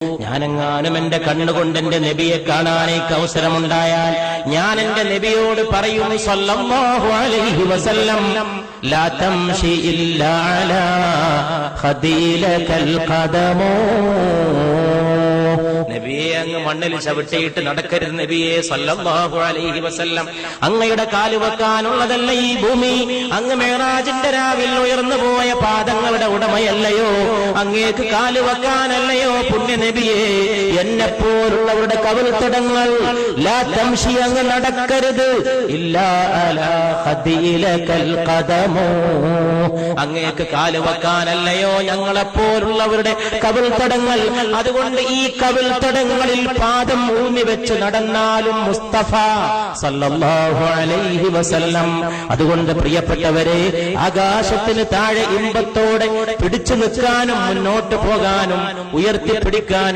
ഞാനെങ്ങാനും എന്റെ കണ്ണുകൊണ്ട് എന്റെ നബിയെ കാണാനേക്ക് അവസരമുണ്ടായാൽ ഞാൻ എന്റെ നബിയോട് പറയുന്നു സല്ലല്ലാഹു അലൈഹി വസല്ലം ലാ തംശി ഇല്ലാ അലാ ഖദീലകൽ ഖദമോ. മണ്ണിൽ ചവിട്ടിയിട്ട് നടക്കരുത് നബിയെ സല്ലല്ലാഹു അലൈഹി വസല്ലം. അങ്ങയുടെ കാൽ വെക്കാനുള്ളതല്ല ഈ ഭൂമി. അങ്ങ് മേറാജിന്റെ രാവിൽ ഉയർന്നു പോയ പാദങ്ങളുടെ ഉടമയല്ലയോ? അങ്ങേക്ക് കാൽ വെക്കാനല്ലയോ പുണ്യ നബിയെ? എന്നെ പോലുള്ളവരുടെ കവിൾത്തടങ്ങൾ ലാ തംശി അങ്ങ് നടക്കരുത്. ഇല്ലാ അലാ ഖദീലകൽ ഖദമോ. അങ്ങേക്ക് കാൽ വെക്കാനല്ലയോ ഞങ്ങളെപ്പോലുള്ളവരുടെ കവിൾത്തടങ്ങൾ അതുകൊണ്ട് ഈ കവിൾത്തടങ്ങളിൽ പാദം ഊന്നി വെച്ച് നടന്നാലും മുസ്തഫ സല്ലല്ലാഹു അലൈഹി വസല്ലം. അതുകൊണ്ട് പ്രിയപ്പെട്ടവരെ ആകാശത്തിന് താഴെ ഇമ്പത്തോടെ പിടിച്ചു നിൽക്കാനും മുന്നോട്ട് പോകാനും ഉയർത്തിപ്പിടിക്കാനും